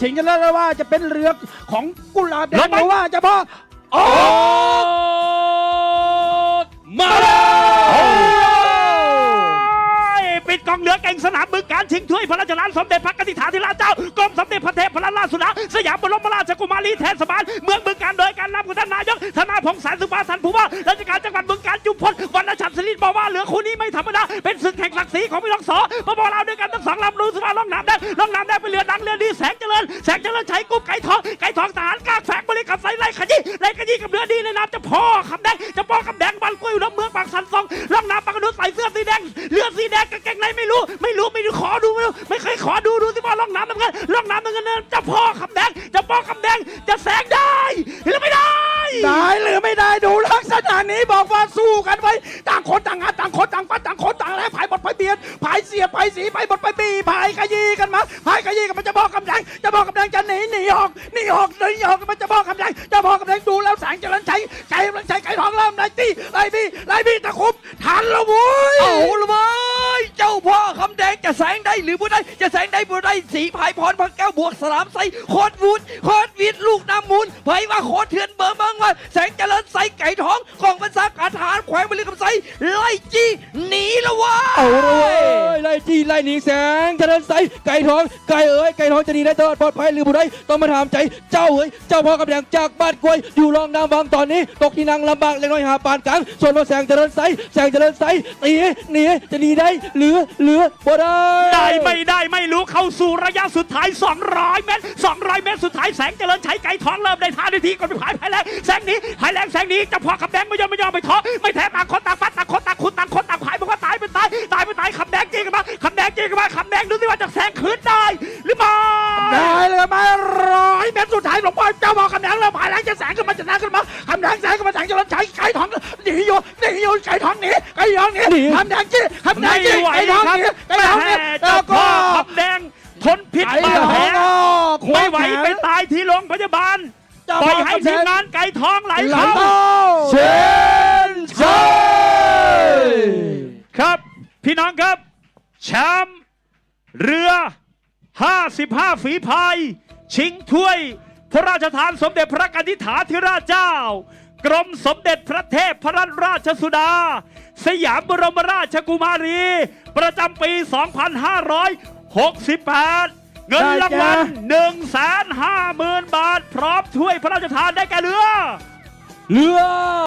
ชิงกันแล้วว่าจะเป็นเรือของกุหลาบแดลงงไปหรือว่าจะพ่อโอ้ ปิดกองเหลือเก่งสนามบึงการชิงถ้วยพระราชทานสมเด็จพระกนิษฐาธิราชเจ้ากรมสมเด็จพระเทพพระราชสุดาสยามบรมราชกุมารีเทศบาลเมืองบึงการโดยการนำของท่านนายกธนาพงษ์แสนสุภาทันผู้ว่าราชการจังหวัดบึงการจุมพลวรรณชัดสลิดบอกว่าเหลือคู่นี้ไม่ธรรมดาเป็นศึกแห่งศักดิ์ศรีของพี่น้องสอมาบอกเราด้วยกันทั้งสองลำรู้สภาล่องน้ำแดงล่องน้ำแดงเป็นเรือดังเรือดีแสงเจริญแสงเจริญใชัยกุ้มไก่ทองไก่ทองทหารกล้าแฝ กับไซไล่ขยี้ไล่ขยี้กับเรือดีในน้ำจะพ่อคำแดงจะพ่อคำแดงบันกล้วยอยู่น้ำเมืองปากสันซองล่องน้ำปากกระดุใส่เสื้อสีแดงเรือสีแดงกางเกงในไม่รู้ ไม่รู้ไม่รู้ขอดูไม่รู้ไม่เคยขอดูดูสิว่าล่องน้ำน้ำเงินล่องน้ำน้ำเงินจ้าพ่อคำแดงจ้าพ่อคำแดงจะแสงได้หรือไม่ได้ได้หรือไม่ได้ดูลักษณะนี้บอกว่าสู้กันไว้ต่างคนต่างงานต่างคนต่างฟันต่างคนต่างแล เสียบผายสีผายบทผายบีผายขยี้กันมาผายขยี้กันมันจะบอกกำแดงจะบอกกำแดงจะหนีหนีออกหนีออกหนีออกมันจะบอกกำแดงจะบอกกำแดงดูแล้วแสงเจริญชัยใจกำลังใจไก่ทองเริ่มไล่ตีไล่พี่ไล่พี่ตะคุบทันแล้วเว้ยเอาละเว้ยเจ้าพ่อคำแดงจะแสงได้หรือบ่ได้จะแสงได้บ่ได้สีพายพรพระแก้วบวกสลามใสโคตรวุฒโคตรวิทย์ลูกน้ำมูลเผยว่าโคตรเถื่อนเบอร์เมืองว่าแสงเจริญใสไก่ทองของบรรษาการทหารแขวงบริคำใสไล่จี้หนีละเวะเอาเลย ไล่ไล่หนีแสงเจริญใสไก่ทองไก่เอ๋ยไก่ทองจะหนีได้ตลอดปลอดภัยหรือบุได้ต้องมาถามใจเจ้าเอ๋ยเจ้าพ่อกำแดงจากบ้านกล้วยอยู่รองน้ำบางตอนนี้ ตกที่นั่งลำบากเล็กน้อยหาปานกลางส่วนว่าแสงเจริญใสแสงเจริญใสตีหนีจะหนีได้หรือหรือบ่ได้ ได้ไม่ได้ไม่รู้เข้าสู่ระยะสุดท้าย 200 เมตร 200 เมตรสุดท้ายแสงเจริญชัยไก่ทองเริ่มได้ท่าได้ทีก่อนไปผายภายแรงแสงนี้ภายแรงแสงนี้เจะพอคำแดงไม่ยอมไม่ยอมไปท้อไม่แท้ต่างคนต่าง แสงคืนได้หรือไม่ได้เลยไหมาร้อยเมตรสุดท้ายหลวงพ่อเจ้าบอกกำแดงเริ่มผายแรงจะแสงขึ้นมาจะแสงขึ้นมากำแดงแสงขึ้นมาแสงเจริญชัยไก่ทองหนีอยู่หนีอยู่ไก่ทองหนีไก่ทองหนีคำแดงจี้คำแดไม่งจี้ไก่ทองหนีไก่ทองหนีแล้เจ้าวก็คำแดงทนพิษไก่บาดแผลไม่ไหวไปตายที่โรงพยาบาลปล่อยให้ทีมงานไก่ทองไหลไหลเข้าเข้าเชนชัยครับ พี่น้องครับแชมป์ เรือ 55 ฝีพาย ชิงถ้วย พระราชทานสมเด็จพระกนิษฐาธิราชเจ้า กรมสมเด็จพระเทพพระราชสุดา สยามบรมราชกุมารี ประจำปี 2568 เงินรางวัล150,000 บาท พร้อมถ้วยพระราชทานได้แก่เรือ เรือ